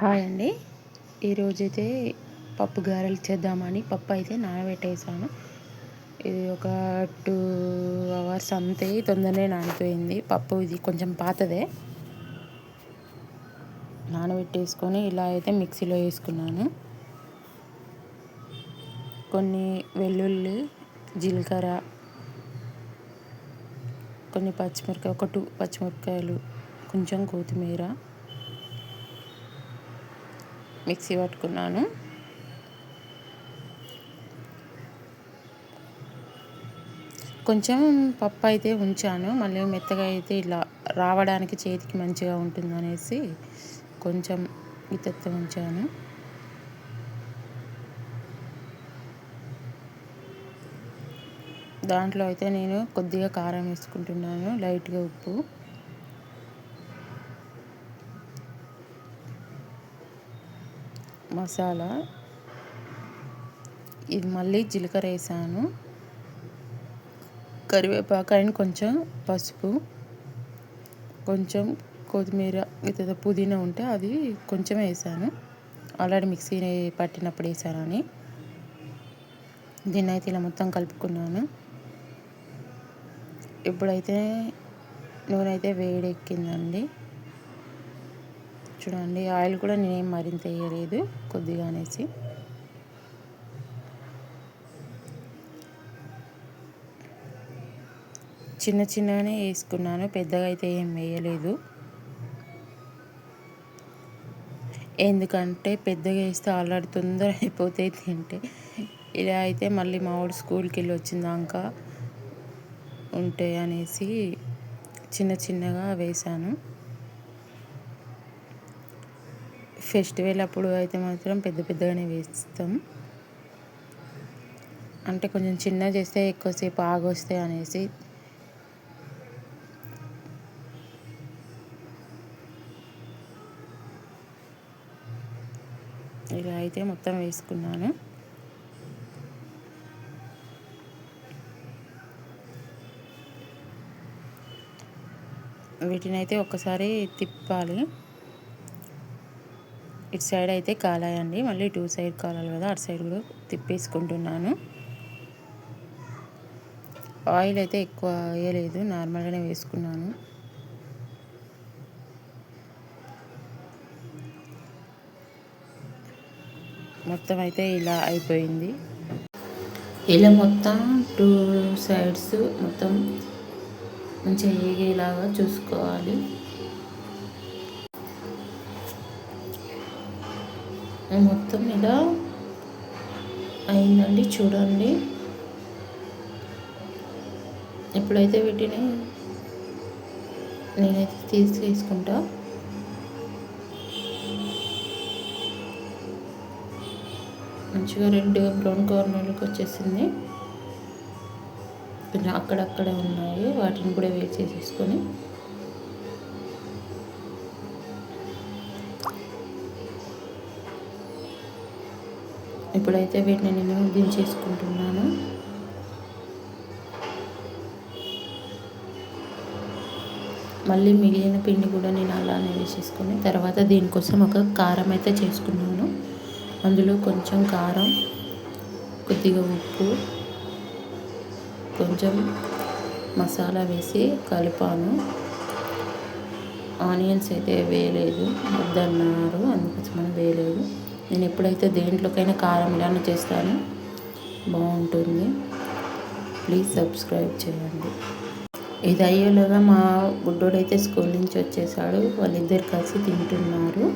Hi అండి. ఈరోజైతే పప్పు గారెలు చేద్దామని పప్పు అయితే నానబెట్టేసాను ఇది ఒక టూ అవర్స్ అంతే తొందరనే నానిపోయింది. పప్పు ఇది కొంచెం పాతదే. నానబెట్టేసుకొని ఇలా అయితే మిక్సీలో వేసుకున్నాను. కొన్ని వెల్లుల్లి జీలకర్ర కొన్ని పచ్చిమిరకాయ ఒక టూ పచ్చిమిరపకాయలు కొంచెం కొత్తిమీర మిక్సీ పట్టుకున్నాను. కొంచెం పప్పు అయితే ఉంచాను. మళ్ళీ మెత్తగా అయితే ఇలా రావడానికి చేతికి మంచిగా ఉంటుందనేసి కొంచెం ఇతెత్త ఉంచాను. దాంట్లో అయితే నేను కొద్దిగా కారం వేసుకుంటున్నాను. లైట్గా ఉప్పు. మసాలా. ఇది మళ్ళీ జీలకర్ర వేసాను. కరివేపాకు అండ్ కొంచెం పసుపు. కొంచెం కొత్తిమీర లేదా పుదీనా ఉంటే అది కొంచెం వేసాను. ఆల్రెడీ మిక్సీ పట్టినప్పుడు వేసానని. దీన్ని అయితే ఇలా మొత్తం కలుపుకున్నాను. ఇప్పుడైతే నూనె అయితే వేడెక్కిందండి. చూడండి ఆయిల్ కూడా నేనేం మరింత వేయలేదు కొద్దిగా అనేసి. చిన్న చిన్నగానే వేసుకున్నాను పెద్దగా అయితే ఏం వేయలేదు. ఎందుకంటే పెద్దగా వేస్తే ఆల్రెడీ తొందర అయిపోతాయి తింటే. ఇలా అయితే మళ్ళీ మా వాడు స్కూల్కి వెళ్ళి వచ్చిందాక ఉంటాయి అనేసి చిన్న చిన్నగా వేసాను ఫెస్టివల్ అప్పుడు అయితే మాత్రం పెద్ద పెద్దగానే వేస్తాం. అంటే కొంచెం చిన్న చేస్తే ఎక్కువసేపు ఆగొస్తాయి అనేసి. ఇలా అయితే మొత్తం వేసుకున్నాను. వీటిని అయితే ఒక్కసారి తిప్పాలి. ఇటు సైడ్ అయితే కాలాయండి. మళ్ళీ టూ సైడ్ కాలాలి కదా అటు సైడ్ కూడా తిప్పేసుకుంటున్నాను. ఆయిల్ అయితే ఎక్కువ వేయలేదు నార్మల్గానే వేసుకున్నాను. మొత్తం అయితే ఇలా అయిపోయింది. ఇలా మొత్తం టూ సైడ్స్ మొత్తం మంచిగా ఏగేలాగా చూసుకోవాలి. మొత్తం ఇలా అయిందండి చూడండి. ఎప్పుడైతే వీటిని నేనైతే తీసి తీసుకుంటా మంచిగా రెడ్ బ్రౌన్ కార్నర్లకు వచ్చేసింది. కొంచెం అక్కడక్కడ ఉన్నాయి వాటిని కూడా వేసి తీసుకొని ఇప్పుడైతే వీటిని నేను దించేసుకుంటున్నాను. మళ్ళీ మిగిలిన పిండి కూడా నేను అలానే వేసేసుకుని తర్వాత దీనికోసం ఒక కారం అయితే చేసుకున్నాను. అందులో కొంచెం కారం కొద్దిగా ఉప్పు కొంచెం మసాలా వేసి కలిపాను. ఆనియన్స్ అయితే వేయలేదు వద్దన్నారు అందుకోసమని వేయలేదు. నేను ఎప్పుడైతే దేంట్లోకైనా కారం ఇలానే చేస్తాను బాగుంటుంది. ప్లీజ్ సబ్స్క్రైబ్ చేయండి. ఇది అయ్యేలోగా మా బుడ్డోడైతే స్కూల్ నుంచి వచ్చేసాడు. వాళ్ళిద్దరు కలిసి తింటున్నారు.